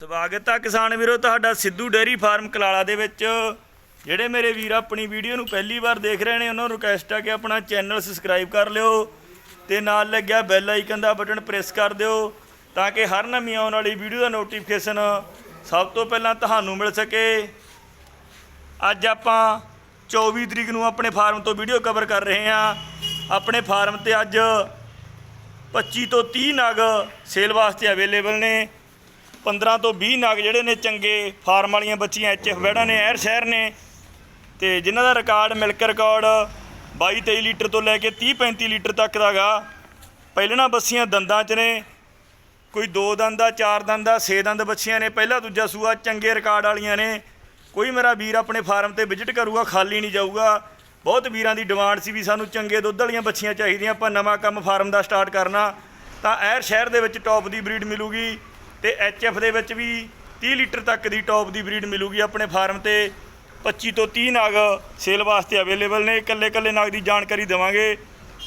ਸਵਾਗਤ ਆ ਕਿਸਾਨ ਵੀਰੋ, ਤੁਹਾਡਾ ਸਿੱਧੂ ਡੇਅਰੀ ਫਾਰਮ ਕਲਾਲਾ ਦੇ ਵਿੱਚ। ਜਿਹੜੇ ਮੇਰੇ ਵੀਰ ਆਪਣੀ ਵੀਡੀਓ ਨੂੰ ਪਹਿਲੀ ਵਾਰ ਦੇਖ ਰਹੇ ਨੇ, ਉਹਨਾਂ ਨੂੰ ਰਿਕਵੈਸਟ ਆ ਕਿ ਆਪਣਾ ਚੈਨਲ ਸਬਸਕ੍ਰਾਈਬ ਕਰ ਲਿਓ ਤੇ ਨਾਲ ਲੱਗਿਆ ਬੈਲ ਆਈਕਨ ਦਾ ਬਟਨ ਪ੍ਰੈਸ ਕਰ ਦਿਓ ਤਾਂ ਕਿ ਹਰ ਨਵੀਂ ਆਉਣ ਵਾਲੀ ਵੀਡੀਓ ਦਾ ਨੋਟੀਫਿਕੇਸ਼ਨ ਸਭ ਤੋਂ ਪਹਿਲਾਂ ਤੁਹਾਨੂੰ ਮਿਲ ਸਕੇ। ਅੱਜ ਆਪਾਂ 24 ਤਰੀਕ ਨੂੰ ਆਪਣੇ ਫਾਰਮ ਤੋਂ ਵੀਡੀਓ ਕਵਰ ਕਰ ਰਹੇ ਹਾਂ। ਆਪਣੇ ਫਾਰਮ ਤੇ ਅੱਜ 25 ਤੋਂ 30 ਨਗ ਸੇਲ ਵਾਸਤੇ ਅਵੇਲੇਬਲ ਨੇ। 15 ਤੋਂ 20 ਨਗ ਜਿਹੜੇ ਨੇ ਚੰਗੇ ਫਾਰਮ ਵਾਲੀਆਂ ਬੱਚੀਆਂ ਐਚਐਫ ਵੈੜਾਂ ਨੇ ਐਰ ਸ਼ਹਿਰ ਨੇ। ਤੇ ਜਿਨ੍ਹਾਂ ਦਾ ਰਿਕਾਰਡ ਮਿਲਕ ਰਿਕਾਰਡ 22 23 ਲੀਟਰ ਤੋਂ ਲੈ ਕੇ 30 35 ਲੀਟਰ ਤੱਕ ਦਾਗਾ ਪਹਿਲਣਾ ਬੱਸੀਆਂ ਦੰਦਾਂ 'ਚ ਨੇ। ਕੋਈ ਦੋ ਦੰਦ ਦਾ ਚਾਰ ਦੰਦ ਦਾ ਛੇ ਦੰਦ ਬੱਚੀਆਂ ਨੇ। ਪਹਿਲਾ ਦੂਜਾ ਸੂਆ ਚੰਗੇ ਰਿਕਾਰਡ ਵਾਲੀਆਂ ਨੇ। ਕੋਈ ਮੇਰਾ ਵੀਰ ਆਪਣੇ ਫਾਰਮ ਤੇ ਵਿਜ਼ਿਟ ਕਰੂਗਾ, ਖਾਲੀ ਨਹੀਂ ਜਾਊਗਾ। ਬਹੁਤ ਵੀਰਾਂ ਦੀ ਡਿਮਾਂਡ ਸੀ ਵੀ ਸਾਨੂੰ ਚੰਗੇ ਦੁੱਧ ਵਾਲੀਆਂ ਬੱਚੀਆਂ ਚਾਹੀਦੀਆਂ, ਆਪਾਂ ਨਵਾਂ ਕੰਮ ਫਾਰਮ ਦਾ ਸਟਾਰਟ ਕਰਨਾ। ਤਾਂ ਐਰ ਸ਼ਹਿਰ ਦੇ ਵਿੱਚ ਟੌਪ ਦੀ ਬਰੀਡ ਮਿਲੂਗੀ। ਤੇ ਐਚਐਫ ਦੇ ਵਿੱਚ ਵੀ 30 ਲੀਟਰ ਤੱਕ ਦੀ ਟੌਪ ਦੀ ਬਰੀਡ ਮਿਲੂਗੀ ਆਪਣੇ ਫਾਰਮ ਤੇ। 25 ਤੋਂ 30 ਨਾਗ ਸੇਲ ਵਾਸਤੇ ਅਵੇਲੇਬਲ ਨੇ। ਇਕੱਲੇ ਇਕੱਲੇ ਨਾਗ ਦੀ ਜਾਣਕਾਰੀ ਦੇਵਾਂਗੇ।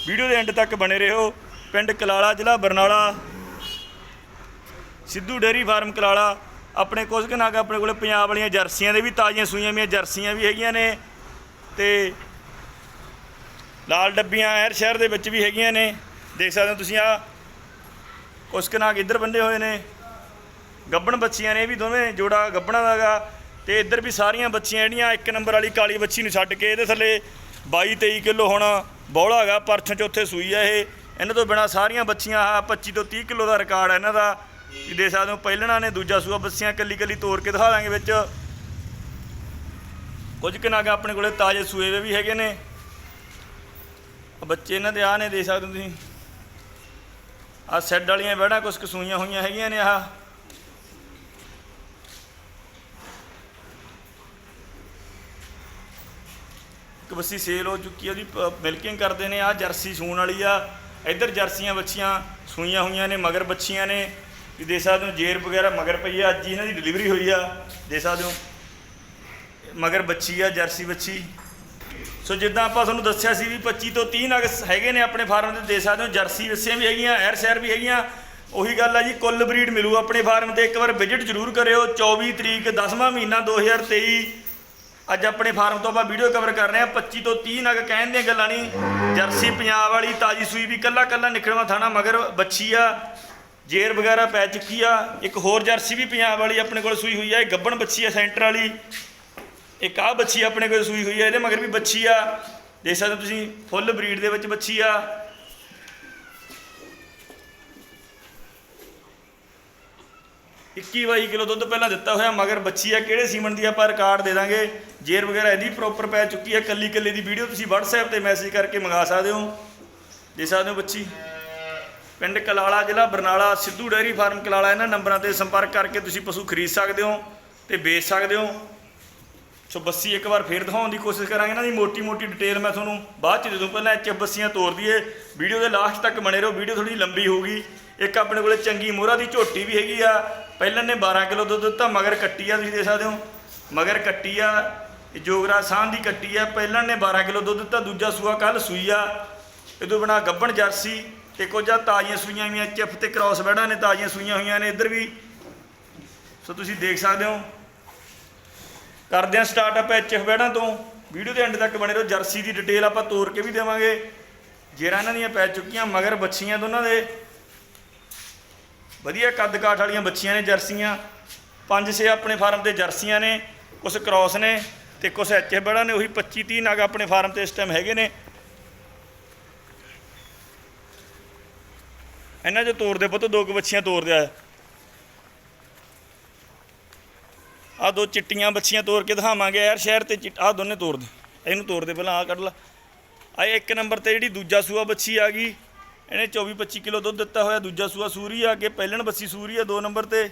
ਵੀਡੀਓ ਦੇ ਐਂਡ ਤੱਕ ਬਣੇ ਰਹੋ। ਪਿੰਡ ਕਲਾਲਾ ਜ਼ਿਲ੍ਹਾ Barnala. Sidhu dairy farm Kalala. ਆਪਣੇ ਕੁਝ ਕੁ ਨਾਗ ਆਪਣੇ ਕੋਲੇ ਪੰਜਾਬ ਵਾਲੀਆਂ ਜਰਸੀਆਂ ਦੇ ਵੀ, ਤਾਜ਼ੀਆਂ ਸੂਈਆਂ ਵੀਆਂ ਜਰਸੀਆਂ ਵੀ ਹੈਗੀਆਂ ਨੇ। ਤੇ ਲਾਲ ਡੱਬੀਆਂ ਐਰ ਸ਼ਹਿਰ ਦੇ ਵਿੱਚ ਵੀ ਹੈਗੀਆਂ ਨੇ। ਦੇਖ ਸਕਦੇ ਹੋ ਤੁਸੀਂ ਆ ਕੁਝ ਕੁ ਨਾਗ ਇੱਧਰ ਬੰਦੇ ਹੋਏ ਨੇ। ਗੱਬਣ ਬੱਚੀਆਂ ਨੇ ਇਹ ਵੀ ਦੋਵੇਂ ਜੋੜਾ ਗੱਬਣਾ ਦਾਗਾ ਤੇ ਇੱਧਰ ਵੀ ਸਾਰੀਆਂ ਬੱਚੀਆਂ ਜਿਹੜੀਆਂ, ਇੱਕ ਨੰਬਰ ਵਾਲੀ ਕਾਲੀ ਬੱਚੀ ਨੂੰ ਛੱਡ ਕੇ ਇਹਦੇ ਥੱਲੇ 22 23 ਕਿਲੋ ਹੁਣ ਬੌਲਾ ਹੈਗਾ ਪਰਛ ਚੌਥੇ ਸੂਈ ਆ ਇਹ। ਇਹਨਾਂ ਤੋਂ ਬਿਨਾ ਸਾਰੀਆਂ ਬੱਚੀਆਂ ਆ 25 ਤੋਂ 30 ਕਿਲੋ ਦਾ ਰਿਕਾਰਡ ਹੈ ਇਹਨਾਂ ਦਾ। ਇਹ ਦੇ ਸਕਦੇ ਹੋ ਪਹਿਲਣਾ ਨੇ, ਦੂਜਾ ਸੂਆ ਬੱਚੀਆਂ ਕੱਲੀ ਕੱਲੀ ਤੋੜ ਕੇ ਦਿਖਾ ਦਾਂਗੇ ਵਿੱਚ। ਕੁਝ ਕੁ ਨਾਗ ਆਪਣੇ ਕੋਲੇ ਤਾਜ਼ੇ ਸੂਏ ਦੇ ਵੀ ਹੈਗੇ ਨੇ। ਬੱਚੇ ਇਹਨਾਂ ਦੇ ਆ ਨੇ ਦੇ ਸਕਦੇ ਹੋ ਤੁਸੀਂ। ਆ ਸੈੱਡ ਵਾਲੀਆਂ ਬਹਿਣਾ ਕੁਝ ਕਸੂਈਆਂ ਹੋਈਆਂ ਹੈਗੀਆਂ ਨੇ ਆਹ। ਬੱਸੀ ਸੇਲ ਹੋ ਚੁੱਕੀ ਆ ਉਹਦੀ ਮਿਲਕਿੰਗ ਕਰਦੇ ਨੇ ਆ ਜਰਸੀ ਸੂਣ ਵਾਲੀ ਆ। ਇੱਧਰ ਜਰਸੀਆਂ ਬੱਚੀਆਂ ਸੂਈਆਂ ਹੋਈਆਂ ਨੇ, ਮਗਰ ਬੱਚੀਆਂ ਨੇ। ਵੀ ਦੇ ਸਕਦੇ ਹੋ ਜੇਰ ਵਗੈਰਾ ਮਗਰ ਪਈ ਆ, ਅੱਜ ਹੀ ਇਹਨਾਂ ਦੀ ਡਿਲੀਵਰੀ ਹੋਈ ਆ। ਦੇ ਸਕਦੇ ਹੋ, ਮਗਰ ਬੱਚੀ ਆ, ਜਰਸੀ ਬੱਚੀ। ਸੋ ਜਿੱਦਾਂ ਆਪਾਂ ਤੁਹਾਨੂੰ ਦੱਸਿਆ ਸੀ ਵੀ 25 ਤੋਂ 30 ਨਗ ਹੈਗੇ ਨੇ ਆਪਣੇ ਫਾਰਮ ਤੇ ਦੇ ਸਕਦੇ ਹੋ, ਜਰਸੀ ਬੱਸੀਆਂ ਵੀ ਹੈਗੀਆਂ ਐਰ ਸ਼ਹਿਰ ਵੀ ਹੈਗੀਆਂ। ਉਹੀ ਗੱਲ ਆ ਜੀ, ਕੁੱਲ ਬਰੀਡ ਮਿਲੂ ਆਪਣੇ ਫਾਰਮ ਤੇ। ਇੱਕ ਵਾਰ ਵਿਜ਼ਿਟ ਜ਼ਰੂਰ ਕਰਿਓ 24 ਤਰੀਕ 10ਵਾਂ ਮਹੀਨਾ 2023 ਅੱਜ ਆਪਣੇ ਫਾਰਮ ਤੋਂ ਆਪਾਂ ਵੀਡੀਓ ਕਵਰ ਕਰ ਰਹੇ ਹਾਂ। 25 ਤੋਂ 30 ਨਗ ਕਹਿਣ ਦੀਆਂ ਗੱਲਾਂ ਨਹੀਂ। ਜਰਸੀ ਪੰਜਾਬ ਵਾਲੀ ਤਾਜੀ ਸੂਈ ਵੀ ਕੱਲਾ ਕੱਲਾ ਨਿਕਲਵਾ ਥਾਣਾ, ਮਗਰ ਬੱਚੀ ਆ, ਜੇਰ ਵਗੈਰਾ ਪੈ ਚੁੱਕੀ ਆ। ਇੱਕ ਹੋਰ ਜਰਸੀ ਵੀ ਪੰਜਾਬ ਵਾਲੀ ਆਪਣੇ ਕੋਲ ਸੂਈ ਹੋਈ ਆ। ਇਹ ਗੱਬਣ ਬੱਚੀ ਆ ਸੈਂਟਰ ਵਾਲੀ। ਇੱਕ ਆਹ ਬੱਚੀ ਆਪਣੇ ਕੋਲ ਸੂਈ ਹੋਈ ਆ। ਇਹਦੇ ਮਗਰ ਵੀ ਬੱਚੀ ਆ। ਦੇਖ ਸਕਦੇ ਹੋ ਤੁਸੀਂ, ਫੁੱਲ ਬਰੀਡ ਦੇ ਵਿੱਚ ਬੱਚੀ ਆ। ਇੱਕੀ 22 ਕਿਲੋ ਦੁੱਧ ਪਹਿਲਾਂ ਦਿੱਤਾ ਹੋਇਆ, ਮਗਰ ਬੱਚੀ ਆ। ਕਿਹੜੇ ਸੀਮਨ ਦੀ ਆਪਾਂ ਰਿਕਾਰਡ ਦੇ ਦਾਂਗੇ? ਜੇਰ ਵਗੈਰਾ ਇਹਦੀ ਪ੍ਰੋਪਰ ਪੈ ਚੁੱਕੀ ਹੈ, ਕੱਲੀ ਕੱਲੀ ਦੀ ਵੀਡੀਓ ਤੁਸੀਂ WhatsApp ਤੇ ਮੈਸੇਜ ਕਰਕੇ ਮੰਗਾ ਸਕਦੇ ਹੋ। ਦੇ ਸਕਦੇ ਹੋ ਬੱਚੀ। ਪਿੰਡ ਕਲਾਲਾ ਜ਼ਿਲ੍ਹਾ ਬਰਨਾਲਾ, ਸਿੱਧੂ ਡੇਅਰੀ ਫਾਰਮ ਕਲਾਲਾ, ਇਹਨਾਂ ਨੰਬਰਾਂ ਤੇ ਸੰਪਰਕ ਕਰਕੇ ਤੁਸੀਂ ਪਸ਼ੂ ਖਰੀਦ ਸਕਦੇ ਹੋ ਤੇ ਵੇਚ ਸਕਦੇ ਹੋ। ਸੋ ਬੱਸੀ ਇੱਕ ਵਾਰ ਫੇਰ ਦਿਖਾਉਣ ਦੀ ਕੋਸ਼ਿਸ਼ ਕਰਾਂਗੇ। ਇਹਨਾਂ ਦੀ ਮੋਟੀ ਮੋਟੀ ਡਿਟੇਲ ਮੈਂ ਤੁਹਾਨੂੰ ਬਾਅਦ ਚ ਦੇ ਦੂੰ। ਪਹਿਲਾਂ ਐਚ ਬੱਸੀਆਂ ਤੋਰ ਦਈਏ। ਵੀਡੀਓ ਦੇ ਲਾਸਟ ਤੱਕ ਬਣੇ ਰਹੋ। ਵੀਡੀਓ ਥੋੜੀ ਲੰਬੀ ਹੋਊਗੀ। ਇੱਕ ਆਪਣੇ ਕੋਲੇ ਚੰਗੀ ਮੋਹਰਾ ਦੀ ਝੋਟੀ ਵੀ ਹੈਗੀ ਆ। ਪਹਿਲਾਂ ਨੇ 12 ਕਿਲੋ ਦੁੱਧ ਦਿੱਤਾ, ਮਗਰ ਕੱਟੀ ਆ, ਤੁਸੀਂ ਦੇ ਸਕਦੇ ਹੋ। ਮਗਰ ਕੱਟੀ ਆ। ਇਹ ਜੋਗਰਾ ਸਾਹ ਦੀ ਕੱਟੀ ਆ, ਪਹਿਲਾਂ ਨੇ 12 ਕਿਲੋ ਦੁੱਧ ਦਿੱਤਾ, ਦੂਜਾ ਸੂਆ ਕੱਲ ਸੂਈ ਆ। ਇਹ ਤੋਂ ਬਿਨਾ ਗੱਬਣ ਜਰਸੀ, ਤੇ ਕੁਝ ਆ ਤਾਜ਼ੀਆਂ ਸੂਈਆਂ ਹੋਈਆਂ ਚਿਫ ਤੇ ਕ੍ਰਾਸ ਬੈੜਾਂ ਨੇ ਤਾਜ਼ੀਆਂ ਸੂਈਆਂ ਹੋਈਆਂ ਨੇ ਇੱਧਰ ਵੀ। ਸੋ ਤੁਸੀਂ ਦੇਖ ਸਕਦੇ ਹੋ। ਕਰਦੇ ਹਾਂ ਸਟਾਰਟ ਆਪਾਂ ਐਚਐਫ ਬੈੜਾਂ ਤੋਂ। ਵੀਡੀਓ ਦੇ ਐਂਡ ਤੱਕ ਬਣੇ ਰਹੋ, ਜਰਸੀ ਦੀ ਡਿਟੇਲ ਆਪਾਂ ਤੋਰ ਕੇ ਵੀ ਦੇਵਾਂਗੇ। ਜੇਰਾ ਇਹਨਾਂ ਦੀਆਂ ਪੈ ਚੁੱਕੀਆਂ, ਮਗਰ ਬੱਚੀਆਂ ਦੋਨਾਂ ਦੇ। ਵਧੀਆ ਕੱਦ ਕਾਠ ਵਾਲੀਆਂ ਬੱਚੀਆਂ ਨੇ ਜਰਸੀਆਂ। ਪੰਜ ਛੇ ਆਪਣੇ ਫਾਰਮ ਤੇ ਜਰਸੀਆਂ ਨੇ ਕੁਝ ਕ੍ਰਾਸ ਨੇ। ਤੇ ਕੁਝ ਐਚਐਫ ਬੜਾ ਨੇ ਉਹੀ 25 30 ਨਗ ਆਪਣੇ ਫਾਰਮ ਤੇ ਇਸ ਟਾਈਮ ਹੈਗੇ ਨੇ। ਇਹਨਾਂ 'ਚ ਤੋੜ ਦੇ ਪੁੱਤ, ਦੋ ਕੁ ਬੱਚੀਆਂ ਤੋੜ ਦਿਆ ਆ। ਦੋ ਚਿੱਟੀਆਂ ਬੱਚੀਆਂ ਤੋੜ ਕੇ ਦਿਖਾਵਾਂਗੇ ਯਾਰ, ਸ਼ਹਿਰ ਤੇ ਆ ਦੋਨੇ ਤੋੜ ਦੇ। ਇਹਨੂੰ ਤੋੜ ਦੇ ਪਹਿਲਾਂ ਆ ਕੱਢ ਲਾ। ਆ ਇੱਕ ਨੰਬਰ ਤੇ ਜਿਹੜੀ ਦੂਜਾ ਸੂਆ ਬੱਚੀ ਆ ਗਈ, ਇਹਨੇ 24 25 ਕਿਲੋ ਦੁੱਧ ਦਿੱਤਾ ਹੋਇਆ, ਦੂਜਾ ਸੂਆ ਸੂਰੀ ਆ ਕੇ ਪਹਿਲਣ ਬੱਸੀ ਸੂਰੀ ਆ ਦੋ ਨੰਬਰ ਤੇ।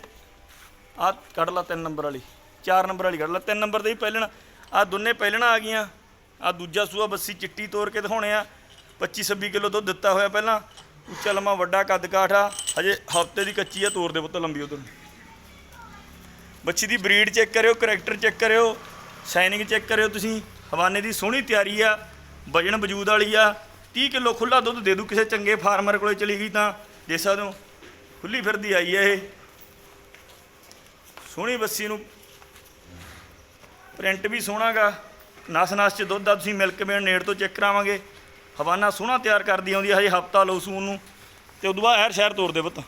ਆ ਕੱਢ ਲਾ ਤਿੰਨ ਨੰਬਰ ਵਾਲੀ, ਚਾਰ ਨੰਬਰ ਵਾਲੀ ਕੱਢ ਲਾ। ਤਿੰਨ ਨੰਬਰ ਤੇ ਹੀ ਪਹਿਲਣ ਆ ਦੋਨੇ ਪਹਿਲਣਾ ਆ ਗਈਆਂ। ਆ ਦੂਜਾ ਸੂਆ ਬੱਸੀ ਚਿੱਟੀ ਤੋਰ ਕੇ ਦਿਖਾਉਣੇ ਆ। 25 26 ਕਿਲੋ ਦੁੱਧ ਦਿੱਤਾ ਹੋਇਆ ਪਹਿਲਾਂ। ਉੱਚਾ ਲੰਮਾ ਵੱਡਾ ਕੱਦ ਕਾਠ। ਆ ਹਜੇ ਹਫ਼ਤੇ ਦੀ ਕੱਚੀ ਆ, ਤੋਰ ਦੇ ਪੁੱਤ ਲੰਬੀ ਉਧਰ ਬੱਚੀ ਦੀ ਬਰੀਡ ਚੈੱਕ ਕਰਿਓ, ਕਰੈਕਟਰ ਚੈੱਕ ਕਰਿਓ, ਸਾਈਨਿੰਗ ਚੈੱਕ ਕਰਿਓ ਤੁਸੀਂ। ਹਵਾਨੇ ਦੀ ਸੋਹਣੀ ਤਿਆਰੀ ਆ, ਵਜਨ ਵਜੂਦ ਵਾਲੀ ਆ। 30 ਕਿਲੋ ਖੁੱਲਾ ਦੁੱਧ ਦੇ ਦੂ ਕਿਸੇ ਚੰਗੇ ਫਾਰਮਰ ਕੋਲੇ ਚਲੀ ਗਈ ਤਾਂ। ਦੇ ਸਕਦੇ ਹੋ ਖੁੱਲੀ ਫਿਰਦੀ ਆਈ ਹੈ ਇਹ। ਸੋਹਣੀ ਬੱਸੀ ਨੂੰ ਪ੍ਰਿੰਟ ਵੀ ਸੋਹਣਾਗਾ। ਨਸ ਨਸ ਚ ਦੁੱਧ ਆ, ਤੁਸੀਂ ਮਿਲਕ ਮੇਨ ਨੇੜ ਤੋਂ ਚੈੱਕ ਕਰਾਵਾਂਗੇ। ਹਵਾਨਾ ਸੋਹਣਾ ਤਿਆਰ ਕਰਦੀ ਆਉਂਦੀ ਹਜੇ ਹਫਤਾ ਲਓ ਸੂਨ ਨੂੰ। ਤੇ ਉਦੋਂ ਬਾਅਦ ਐਰ ਸ਼ਹਿਰ ਤੋਰਦੇ ਪੁੱਤ।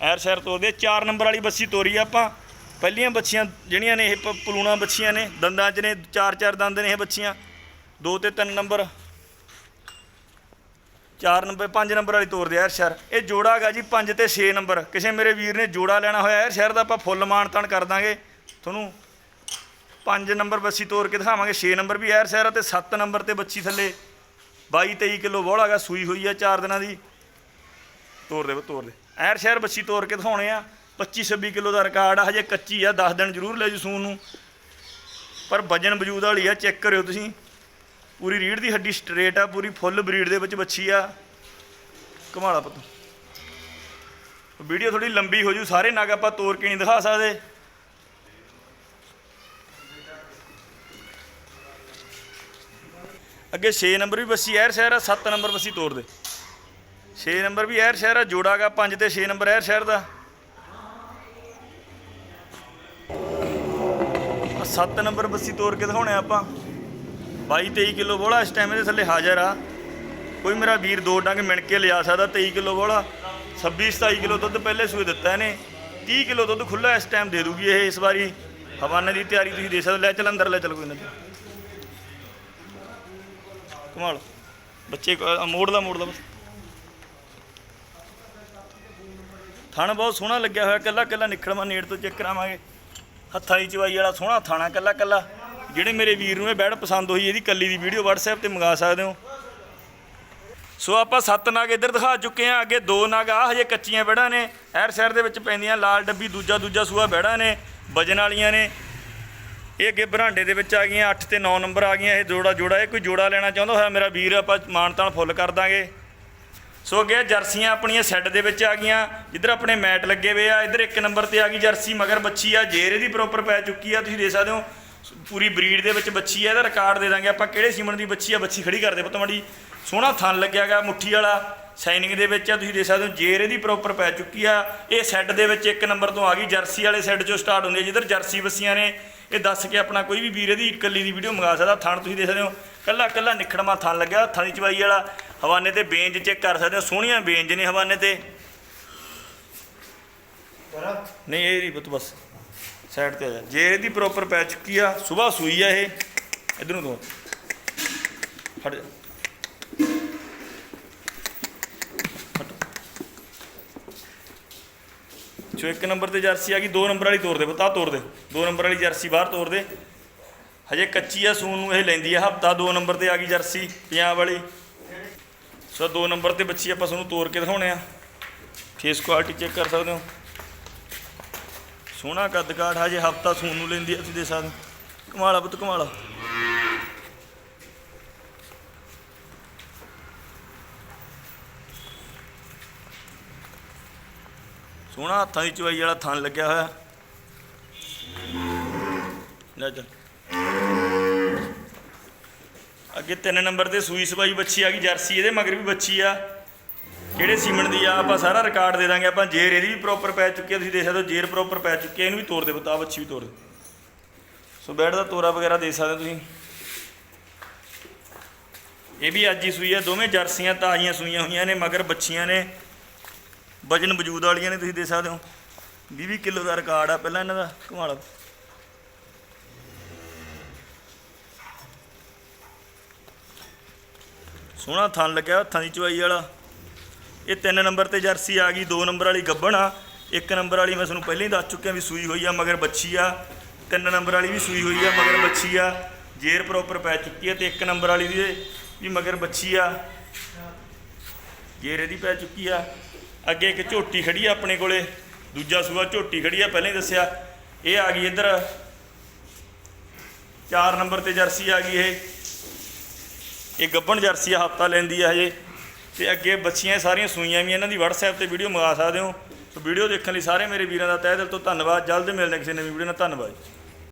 ਐਰ ਸ਼ਹਿਰ ਤੋਰਦੇ ਚਾਰ ਨੰਬਰ ਵਾਲੀ ਬੱਸੀ ਤੋਰੀ ਆਪਾਂ। ਪਹਿਲੀਆਂ ਬੱਚੀਆਂ ਜਿਹੜੀਆਂ ਨੇ, ਇਹ ਪਲੂਣਾ ਬੱਚੀਆਂ ਨੇ, ਦੰਦਾਂ 'ਚ ਨੇ, ਚਾਰ ਚਾਰ ਦੰਦ ਨੇ ਇਹ ਬੱਚੀਆਂ ਦੋ ਤੇ ਤਿੰਨ ਨੰਬਰ। ਚਾਰ ਨੰਬਰ, ਪੰਜ ਨੰਬਰ ਵਾਲੀ ਤੋਰਦੇ ਆ ਐਰ ਸ਼ਹਿਰ। ਇਹ ਜੋੜਾ ਹੈਗਾ ਜੀ 5 ਤੇ 6 ਨੰਬਰ। ਕਿਸੇ ਮੇਰੇ ਵੀਰ ਨੇ ਜੋੜਾ ਲੈਣਾ ਹੋਇਆ, ਐਰ ਸ਼ਹਿਰ ਦਾ ਆਪਾਂ ਫੁੱਲ ਮਾਨ ਤਾਨ ਕਰ ਦਾਂਗੇ। ਤੁਹਾਨੂੰ 5 ਨੰਬਰ ਬੱਸੀ ਤੋਰ ਕੇ ਦਿਖਾਵਾਂਗੇ 6 ਨੰਬਰ ਵੀ ਐਰ ਸ਼ਹਿਰ ਆ ਤੇ 7 ਨੰਬਰ ਤੇ ਬੱਚੀ ਥੱਲੇ। 22 23 ਕਿਲੋ ਬੋਲਾ ਹੈਗਾ ਸੂਈ ਹੋਈ ਆ 4 ਦਿਨਾਂ ਦੀ। ਤੋਰ ਦੇ ਵਾ, ਤੋਰ ਦੇ। ਐਰ ਸ਼ਹਿਰ ਬੱਚੀ ਤੋਰ ਕੇ ਦਿਖਾਉਣੇ ਆ 25 26 ਕਿਲੋ ਦਾ ਰਿਕਾਰਡ ਆ ਹਜੇ ਕੱਚੀ ਆ 10 ਦਿਨ ਜ਼ਰੂਰ ਲੈ ਜੂ ਸੂਣ ਨੂੰ। ਪਰ ਵਜਨ ਵਜੂਦ ਵਾਲੀ ਆ ਚੈੱਕ ਕਰਿਓ ਤੁਸੀਂ। ਪੂਰੀ ਰੀੜ ਦੀ ਹੱਡੀ ਸਟ੍ਰੇਟ ਆ ਪੂਰੀ ਫੁੱਲ ਬਰੀਡ ਦੇ ਵਿੱਚ ਬੱਚੀ ਆ। ਕਮਾਲਾ ਪੁੱਤ। ਵੀਡੀਓ ਥੋੜੀ ਲੰਬੀ ਹੋ ਜੂ ਸਾਰੇ ਨਗ ਆਪਾਂ ਤੋਰ ਕੇ ਨਹੀਂ ਦਿਖਾ ਸਕਦੇ। ਅੱਗੇ 6 ਨੰਬਰ ਵੀ ਬੱਸੀ, ਐਰ ਸ਼ਹਿਰ ਆ 7 ਨੰਬਰ ਬੱਸੀ ਤੋਰ ਦੇ। 6 ਨੰਬਰ ਵੀ ਐਰ ਸ਼ਹਿਰ ਆ ਜੋੜਾਗਾ 5 ਤੇ 6 ਨੰਬਰ ਐਰ ਸ਼ਹਿਰ ਦਾ। 7 ਨੰਬਰ ਬੱਸੀ ਤੋਰ ਕੇ ਦਿਖਾਉਣੇ ਆਪਾਂ। 22 23 ਕਿਲੋ ਬੋਲਾ ਇਸ ਟਾਈਮ ਇਹਦੇ ਥੱਲੇ ਹਾਜ਼ਰ ਆ। ਕੋਈ ਮੇਰਾ ਵੀਰ ਦੋ ਡੰਗ ਮਿਣ ਕੇ ਲਿਆ ਸਕਦਾ 23 ਕਿਲੋ ਬੋਲਾ 26 27 ਕਿਲੋ ਦੁੱਧ ਪਹਿਲੇ ਸੂਏ ਦਿੱਤਾ ਇਹਨੇ। 30 ਕਿਲੋ ਦੁੱਧ ਖੁੱਲਾ ਇਸ ਟਾਈਮ ਦੇ ਦੂਗੀ ਇਹ, ਇਸ ਵਾਰੀ ਹਵਾਨੇ ਦੀ ਤਿਆਰੀ ਤੁਸੀਂ ਦੇ ਸਕਦੇ ਲੈ ਚੱਲ ਅੰਦਰ, ਲੈ ਚੱਲ ਕੋਈ ਨਾ। ਕਮਾਲ। ਬੱਚੇ ਕੋ- ਆਹ ਮੋੜ ਦਾ ਮੋੜ ਦਾ ਬਸ। ਥਣ ਬਹੁਤ ਸੋਹਣਾ ਲੱਗਿਆ ਹੋਇਆ, ਕੱਲਾ ਕੱਲਾ ਨਿਖੜਵਾ ਨੇੜ ਤੋਂ ਚੈੱਕ ਕਰਾਵਾਂਗੇ। ਹੱਥਾਂ ਦੀ ਚਵਾਈ ਵਾਲਾ ਸੋਹਣਾ ਥਾਣਾ ਕੱਲਾ ਕੱਲਾ। ਜਿਹੜੇ ਮੇਰੇ ਵੀਰ ਨੂੰ ਇਹ ਬੈੜ ਪਸੰਦ ਹੋਈ, ਇਹਦੀ ਕੱਲੀ ਦੀ ਵੀਡੀਓ WhatsApp ਤੇ ਮੰਗਾ ਸਕਦੇ ਹੋ। ਸੋ ਆਪਾਂ ਸੱਤ ਨਾਗ ਇੱਧਰ ਦਿਖਾ ਚੁੱਕੇ ਆ ਅੱਗੇ ਦੋ ਨਾਗ ਆ ਹਜੇ ਕੱਚੀਆਂ ਬੈੜਾਂ ਨੇ। ਐਰ ਸਾਈਡ ਦੇ ਵਿੱਚ ਪੈਂਦੀਆਂ, ਲਾਲ ਡੱਬੀ ਦੂਜਾ ਦੂਜਾ ਸੂਆ ਬੈੜਾਂ ਨੇ, ਵਜਨ ਵਾਲੀਆਂ ਨੇ। ਇਹ ਅੱਗੇ ਬਰਾਂਡੇ ਦੇ ਵਿੱਚ ਆ ਗਈਆਂ 8 ਤੇ 9 ਨੰਬਰ ਆ ਗਈਆਂ, ਇਹ ਜੋੜਾ ਜੋੜਾ, ਇਹ ਕੋਈ ਜੋੜਾ ਲੈਣਾ ਚਾਹੁੰਦਾ ਹੋਇਆ ਮੇਰਾ ਵੀਰ, ਆਪਾਂ ਮਾਨਤਾਨ ਫੁੱਲ ਕਰ ਦਾਂਗੇ। ਸੋ ਅੱਗੇ ਜਰਸੀਆਂ ਆਪਣੀਆਂ ਸੈੱਟ ਦੇ ਵਿੱਚ ਆ ਗਈਆਂ, ਜਿੱਧਰ ਆਪਣੇ ਮੈਟ ਲੱਗੇ ਹੋਏ ਆ, ਇੱਧਰ ਇੱਕ ਨੰਬਰ ਤੇ ਆ ਗਈ ਜਰਸੀ, ਮਗਰ ਬੱਚੀ ਆ, ਜੇਰ ਇਹਦੀ ਪ੍ਰੋਪਰ ਪੈ ਚੁੱਕੀ ਆ, ਤੁਸੀਂ ਦੇਖ ਸਕਦੇ ਹੋ, ਪੂਰੀ ਬਰੀਡ ਦੇ ਵਿੱਚ ਬੱਚੀ ਆ, ਇਹਦਾ ਰਿਕਾਰਡ ਦੇ ਦਾਂਗੇ ਆਪਾਂ, ਕਿਹੜੇ ਸੀਮਨ ਦੀ ਬੱਚੀ ਆ, ਬੱਚੀ ਖੜੀ ਕਰਦੇ ਪੁੱਤ ਮਾੜੀ। ਸੋਹਣਾ ਥਣ ਲੱਗਿਆਗਾ ਮੁੱਠੀ ਵਾਲਾ ਸਾਈਨਿੰਗ ਦੇ ਵਿੱਚ ਆ, ਤੁਸੀਂ ਦੇਖ ਸਕਦੇ ਹੋ, ਜੇਰ ਇਹਦੀ ਪ੍ਰੋਪਰ ਪੈ ਚੁੱਕੀ ਆ, ਇਹ ਸੈੱਟ ਦੇ ਵਿੱਚ ਇੱਕ ਨੰਬਰ ਤੋਂ ਆ ਗਈ, ਜਰਸੀ ਵਾਲੇ ਸੈੱਟ ਚੋਂ ਸਟਾਰਟ ਹੁੰਦੀ ਹੈ ਜਿੱਧਰ ਜਰਸੀ ਬੱਸੀਆਂ ਨੇ ਇਹ ਦੱਸ ਕੇ ਆਪਣਾ ਕੋਈ ਵੀ ਵੀਰ ਇਹਦੀ ਇਕੱਲੀ ਦੀ ਵੀਡੀਓ ਮੰਗਾ ਸਕਦਾ, ਥਣ ਤੁਸੀਂ ਦੇਖ ਸਕਦੇ ਹੋ। ਕੱਲਾ ਕੱਲਾ ਨਿਖੜਮਾ ਥਣ ਲੱਗਿਆ, ਹੱਥਾਂ ਦੀ ਚਵਾਈ ਵਾਲਾ। ਹਵਾਨੇ ਤੇ ਬੇਂਜ ਚੈੱਕ ਕਰ ਸਕਦੇ ਹੋ, ਸੋਹਣੀਆਂ ਬੇਂਜ ਨੇ ਹਵਾਨੇ ਤੇ। ਨਹੀਂ, ਇਹ ਨਹੀਂ ਬਸ। ਸਾਈਡ ਤੇ ਆ ਜਾ। ਜੇ ਇਹਦੀ ਪ੍ਰੋਪਰ ਪੈ ਚੁੱਕੀ ਆ ਸਵੇਰ ਸੂਈ ਆ ਇਹ। ਇਧਰ ਨੂੰ ਦੋ। ਹਟ ਜਾ। ਜੋ ਇੱਕ ਨੰਬਰ ਤੇ ਜਰਸੀ ਆ ਗਈ, ਦੋ ਨੰਬਰ ਵਾਲੀ ਤੋੜ ਦੇ ਬਤਾ ਤੋੜ ਦੇ। ਦੋ ਨੰਬਰ ਵਾਲੀ ਜਰਸੀ ਬਾਹਰ ਤੋੜ ਦੇ। ਹਜੇ ਕੱਚੀ ਆ ਸੂਨ ਨੂੰ ਇਹ ਲੈਂਦੀ ਆ ਹਫਤਾ, ਦੋ ਨੰਬਰ ਤੇ ਆ ਗਈ ਜਰਸੀ ਪੰਜਾਬ ਵਾਲੀ। ਸੋ ਦੋ ਨੰਬਰ ਤੇ ਬੱਚੀ ਆਪਾਂ ਤੁਹਾਨੂੰ ਤੋੜ ਕੇ ਦਿਖਾਉਣੇ ਆ। ਫੇਸ ਕੁਆਲਿਟੀ ਚੈੱਕ ਕਰ ਸਕਦੇ ਹੋ। ਸੋਹਣਾ ਕੱਦ ਕਾਠ ਹਜੇ ਹਫਤਾ ਸੂਨ ਨੂੰ ਲੈਂਦੀ ਆ, ਤੁਸੀਂ ਦੇ ਸਕਦੇ ਹੋ। ਕਮਾਲਾ ਪੁੱਤ ਕਮਾਲਾ ਸੋਹਣਾ ਹੱਥਾਂ ਦੀ ਚਵਾਈ ਵਾਲਾ ਥਣ ਲੱਗਿਆ ਹੋਇਆ। ਲੈ ਚੱਲ। ਅੱਗੇ ਤਿੰਨ ਨੰਬਰ ਤੇ ਸੂਈ ਸਵਾਈ ਬੱਚੀ ਆ ਗਈ, ਜਰਸੀ ਇਹਦੇ ਮਗਰ ਵੀ ਬੱਚੀ ਆ। ਕਿਹੜੇ ਸੀਮਨ ਦੀ ਆ? ਆਪਾਂ ਸਾਰਾ ਰਿਕਾਰਡ ਦੇ ਦਾਂਗੇ, ਆਪਾਂ ਜੇਰ ਇਹਦੀ ਵੀ ਪ੍ਰੋਪਰ ਪੈ ਚੁੱਕੀ ਆ, ਤੁਸੀਂ ਦੇਖ ਸਕਦੇ ਹੋ ਜੇਰ ਪ੍ਰੋਪਰ ਪੈ ਚੁੱਕੀ ਆ, ਇਹਨੂੰ ਵੀ ਤੋੜ ਦੇ ਬਤਾ ਬੱਚੀ ਵੀ ਤੋੜ ਦੇ। ਸੋ ਬੈਡ ਦਾ ਤੋਰਾ ਵਗੈਰਾ ਦੇ ਸਕਦੇ ਤੁਸੀਂ। ਇਹ ਵੀ ਅੱਜ ਹੀ ਸੂਈ ਹੈ ਦੋਵੇਂ ਜਰਸੀਆਂ ਤਾਜ਼ੀਆਂ ਸੂਈਆਂ ਹੋਈਆਂ ਨੇ, ਮਗਰ ਬੱਚੀਆਂ ਨੇ। ਵਜਨ ਵਜੂਦ ਵਾਲੀਆਂ ਨੇ, ਤੁਸੀਂ ਦੇ ਸਕਦੇ ਹੋ। 20 ਕਿਲੋ ਦਾ ਰਿਕਾਰਡ ਆ, ਪਹਿਲਾਂ ਇਹਨਾਂ ਦਾ ਕਮਾਲ ਸੋਹਣਾ ਥਣ ਲੱਗਿਆ ਹੱਥਾਂ ਦੀ ਚਵਾਈ ਵਾਲਾ। ਇਹ ਤਿੰਨ ਨੰਬਰ ਤੇ ਜਰਸੀ ਆ ਗਈ, ਦੋ ਨੰਬਰ ਵਾਲੀ ਗੱਬਣ ਆ। ਇੱਕ ਨੰਬਰ ਵਾਲੀ ਮੈਂ ਤੁਹਾਨੂੰ ਪਹਿਲਾਂ ਹੀ ਦੱਸ ਚੁੱਕਿਆ ਵੀ ਸੂਈ ਹੋਈ ਆ, ਮਗਰ ਬੱਚੀ ਆ। ਤਿੰਨ ਨੰਬਰ ਵਾਲੀ ਵੀ ਸੂਈ ਹੋਈ ਆ, ਮਗਰ ਬੱਚੀ ਆ। ਜੇਰ ਪ੍ਰੋਪਰ ਪੈ ਚੁੱਕੀ ਆ ਤੇ ਇੱਕ ਨੰਬਰ ਵਾਲੀ ਵੀ ਵੀ ਮਗਰ ਬੱਚੀ ਆ। ਜੇਰ ਇਹਦੀ ਪੈ ਚੁੱਕੀ ਆ। ਅੱਗੇ ਇੱਕ ਝੋਟੀ ਖੜੀ ਆ ਆਪਣੇ ਕੋਲੇ, ਦੂਜਾ ਸੂਆ ਝੋਟੀ ਖੜੀ ਆ, ਪਹਿਲਾਂ ਹੀ ਦੱਸਿਆ। ਇਹ ਆ ਗਈ ਇੱਧਰ। 4 ਨੰਬਰ ਤੇ ਜਰਸੀ ਆ ਗਈ ਇਹ। ਇਹ ਗੱਬਣ ਜਰਸੀ ਆ, ਹਫਤਾ ਲੈਂਦੀ ਆ ਹਜੇ। ਤੇ ਅੱਗੇ ਬੱਚੀਆਂ ਸਾਰੀਆਂ ਸੂਈਆਂ ਵੀ ਇਹਨਾਂ ਦੀ WhatsApp ਤੇ ਵੀਡੀਓ ਮੰਗਾ ਸਕਦੇ ਹੋ। ਸੋ ਵੀਡੀਓ ਦੇਖਣ ਲਈ ਸਾਰੇ ਮੇਰੇ ਵੀਰਾਂ ਦਾ ਤਹਿ ਦਿਲ ਤੋਂ ਧੰਨਵਾਦ। ਜਲਦ ਮਿਲਦੇ ਹਾਂ ਕਿਸੇ ਨਵੀਂ ਵੀਡੀਓ ਨਾਲ। ਧੰਨਵਾਦ